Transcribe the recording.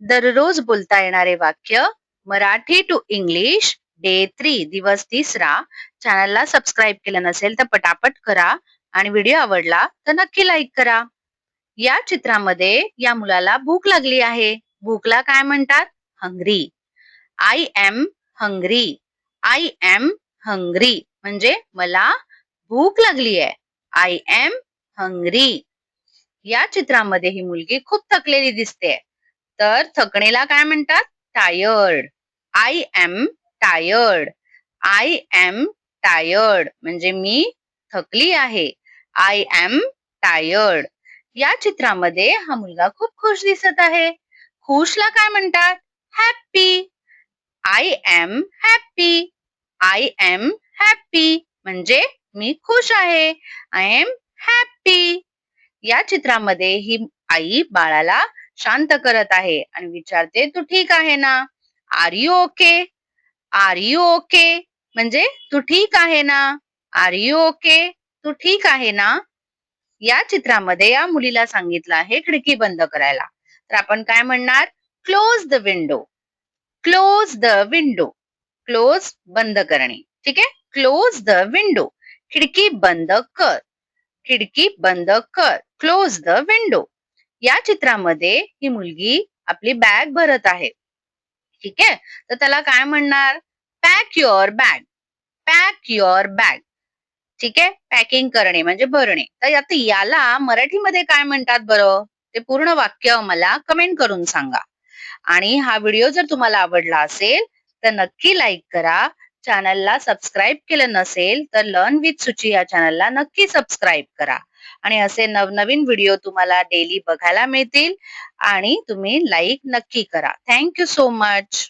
दररोज बोलता येणारे वाक्य Marathi to English day three दिवस तिसरा. चॅनलला सबस्क्राईब केलं नसेल तर पटापट करा. आणि व्हिडिओ आवडला तर नक्की लाईक करा. या चित्रामध्ये या मुलाला भूक लागली आहे. भूकला काय म्हणतात? Hungry I am hungry I am hungry म्हणजे मला भूक लागली आहे. आय एम हंग्री या चित्रामध्ये ही मुलगी खूप थकलेली दिसते. तर थकणेला काय म्हणतात? Tired I am tired I am tired म्हणजे मी थकली आहे. आय एम टायर्ड या चित्रामध्ये हा मुलगा खूप खुश दिसत आहे. खुशला काय म्हणतात? Happy I am happy I am happy म्हणजे मी खुश आहे. आय एम हॅप्पी या चित्रामध्ये ही आई बाळाला शांत करत आहे आणि विचारते तू ठीक आहे ना? Are you okay are you okay म्हणजे तू ठीक आहे ना? आर यू ओके तू ठीक आहे ना? या चित्रामध्ये या मुलीला सांगितलं आहे खिडकी बंद करायला. तर आपण काय म्हणणार? Close the window close the window close बंद करणे. ठीक आहे? क्लोज द विंडो खिडकी बंद कर. खिडकी बंद कर. क्लोज द विंडो या चित्रामध्ये ही मुलगी आपली बॅग भरत आहे. ठीक आहे? तर त्याला काय म्हणणार? Pack your bag pack your bag ठीक आहे? पॅकिंग करणे म्हणजे भरणे. तर आता याला मराठीमध्ये काय म्हणतात बरं? ते पूर्ण वाक्य मला कमेंट करून सांगा. आणि हा व्हिडिओ जर तुम्हाला आवडला असेल तर नक्की लाईक करा. चॅनलला सबस्क्राईब केलं नसेल तर लर्न विथ सुची या चॅनलला नक्की सबस्क्राईब करा. आणि असे नवनवीन व्हिडिओ तुम्हाला डेली बघायला मिळतील. आणि तुम्ही लाईक नक्की करा. Thank you so much